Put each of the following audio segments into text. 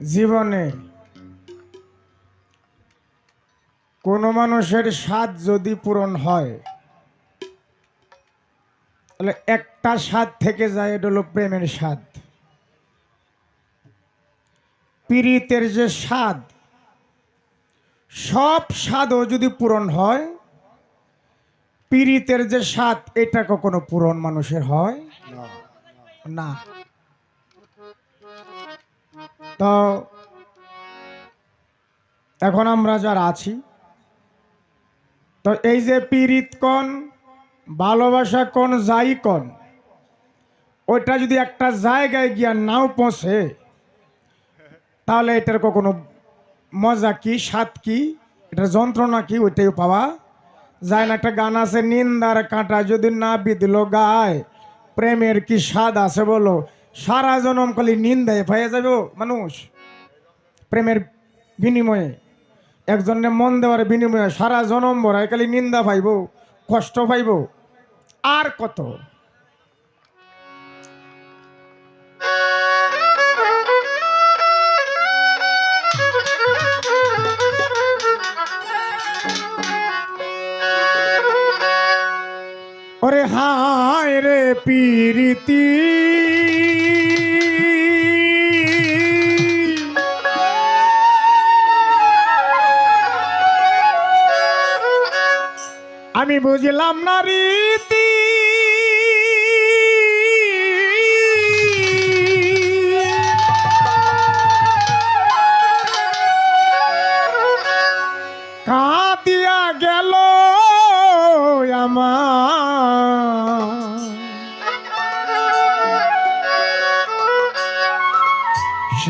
জীবনে কোনো মানুষের স্বাদ যদি পূরণ হয়, তাহলে একটা স্বাদ থেকে যায়, এটা হলো প্রেমের স্বাদ। পীড়িতের যে স্বাদ, সব স্বাদও যদি পূরণ হয়, পীড়িতের যে স্বাদ, এটা কখনো পূরণ মানুষের হয়? না। তো এখন আমরা যারা আছি, তো এই যে পীড়িত কন, ভালোবাসা কোন, যাই কন, ওইটা যদি একটা জায়গায় গিয়া নাও পৌঁছে, তাহলে এটার কখনো মজা কি, স্বাদ কি, এটার যন্ত্রণা কি, ওইটাই পাওয়া যায় না। একটা গান আছে, নিন্দার কাঁটা যদি না বিদিল গায়, প্রেমের কি স্বাদ আছে বলো? সারা জনম খালি নিন্দায় পাইয়া যাবে মানুষ। প্রেমের বিনিময়ে, একজনের মন দেওয়ার বিনিময়ে সারা জনম ভরায় খালি নিন্দা পাইব, কষ্ট পাইব। আর কত? হায় রে আমি বুঝলাম না রীতি।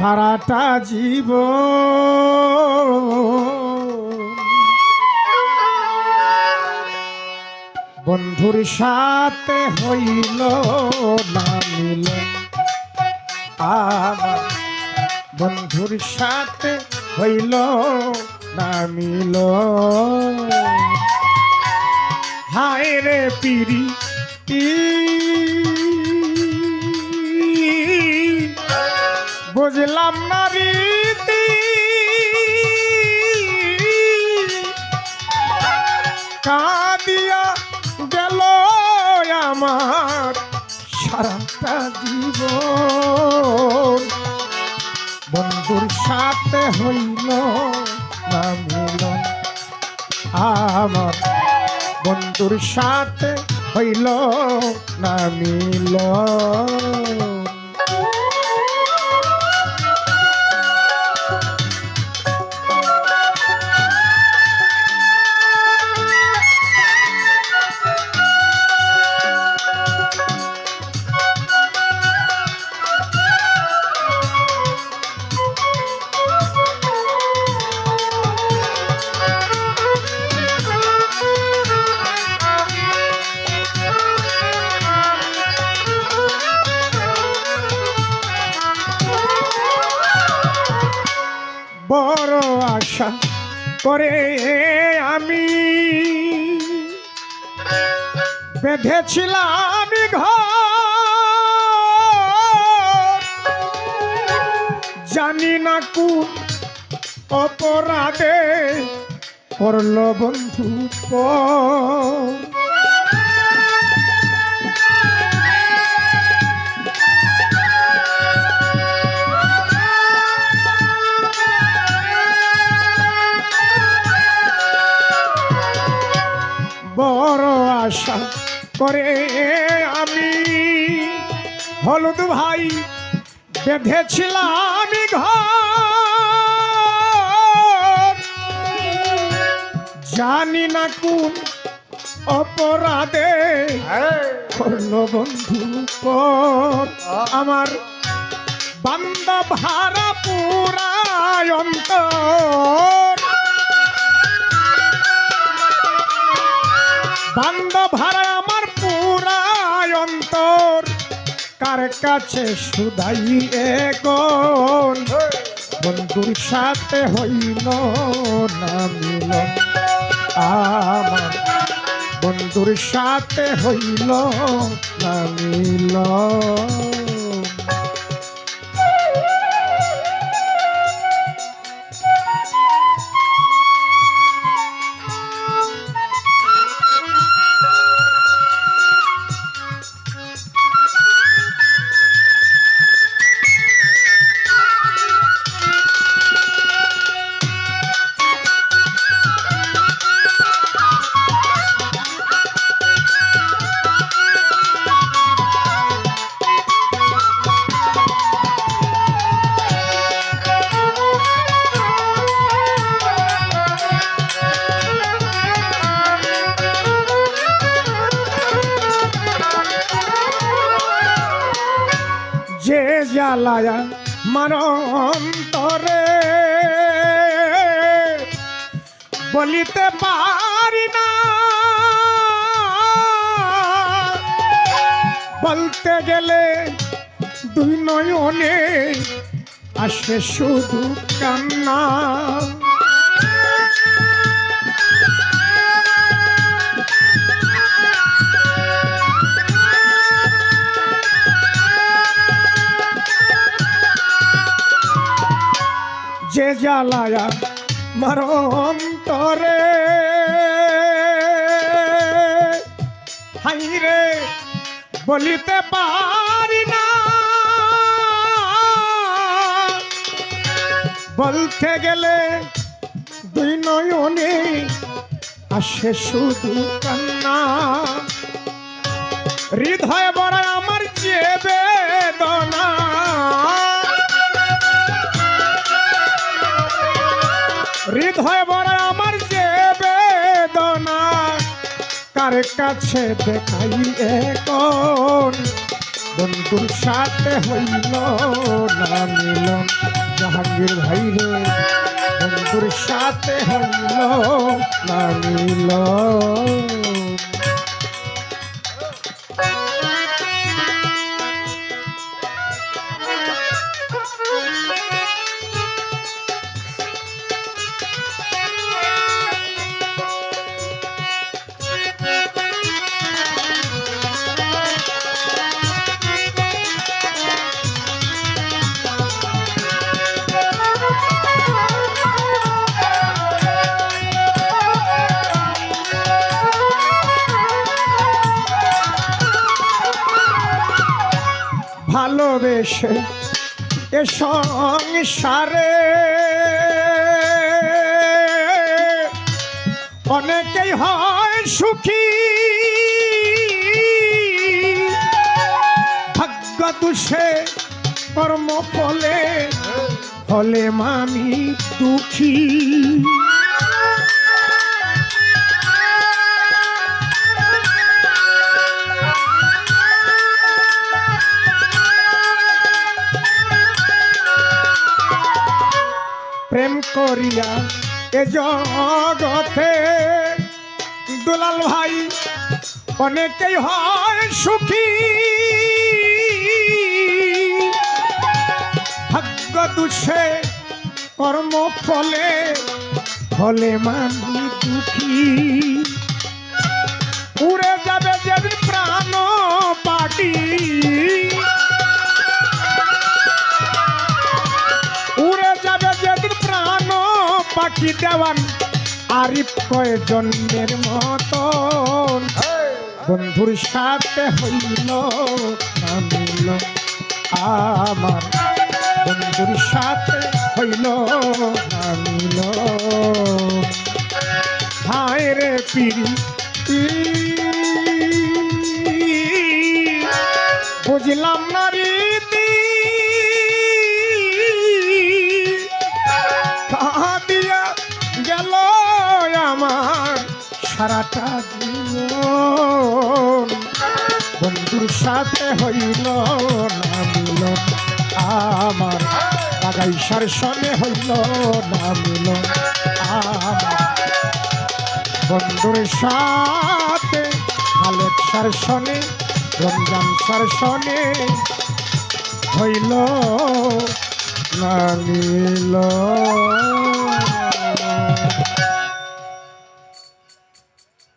সারাটা জীব বন্ধুর সাথে হইল না মিল। বন্ধুর সাথে হইল না মিল। হায় রে পিরি বুঝলাম না রীতি। কাঁদিয়া গেল আমার সারাটা জীবন। বন্ধুর সাথে হইল না মিলন। আমার বন্ধুর সাথে হইল না মিলন। করে আমি বেঁধেছিলাম ঘর। জানি না কোন অপরাধে করল বন্ধু পর। করে আমি হলুদ ভাই বেঁধেছিলাম ঘর। জানি না কোন অপরাধে করল বন্ধু আমার বান্দা ভাড়া পুরায় অন্তর। বান্দা কাছে সুদাই এখন বন্ধুর সাথে হইল না মিল আমার বন্ধুর সাথে হইল না মিল জ্বালায়া মান অন্তরে বলিতে পারি না। বলতে গেলে দুই নয়নে আসে শুধু কান্না। যে জ্বালায়া মার অন্তরে। হাই রে, বলিতে পারি না। বলতে গেলে দুই নয়নে আসে শুধু কান্না। হৃদয় বড় আমার যে বেদনা। হৃদয় বড় আমার যে বেদনা। কার কাছে দেখাই এখন? বন্ধুর সাথে হইল না মিলন? জাহাঙ্গীর ভাই রে, বন্ধুর সাথে হইল না মিলন? ভালোবেসে এ সংসারে। অনেকেই হয় সুখী। ভাগ্য দুষে কর্ম ফলে ফলে মামি দুঃখী। জগতে দুলাল ভাই অনেকেই হয় সুখী। ভাগ্য দুষে কর্ম ফলে ফলে মানি দুঃখী। পাখি দেওয়ান আরিফ কয় জন্মের মতন বন্ধুর সাথে হইল নামিল আমার। বন্ধুর সাথে হইল নামিল। হায় রে পিড়ি। বুঝলাম না সারাটা জীবন বন্ধুর সাথে হইল না মিল আমার বাগাইসার সনে হইল না মিল আমার বন্ধুর সাথে খালেদ সার সনে রমজান সার সনে হইল না মিল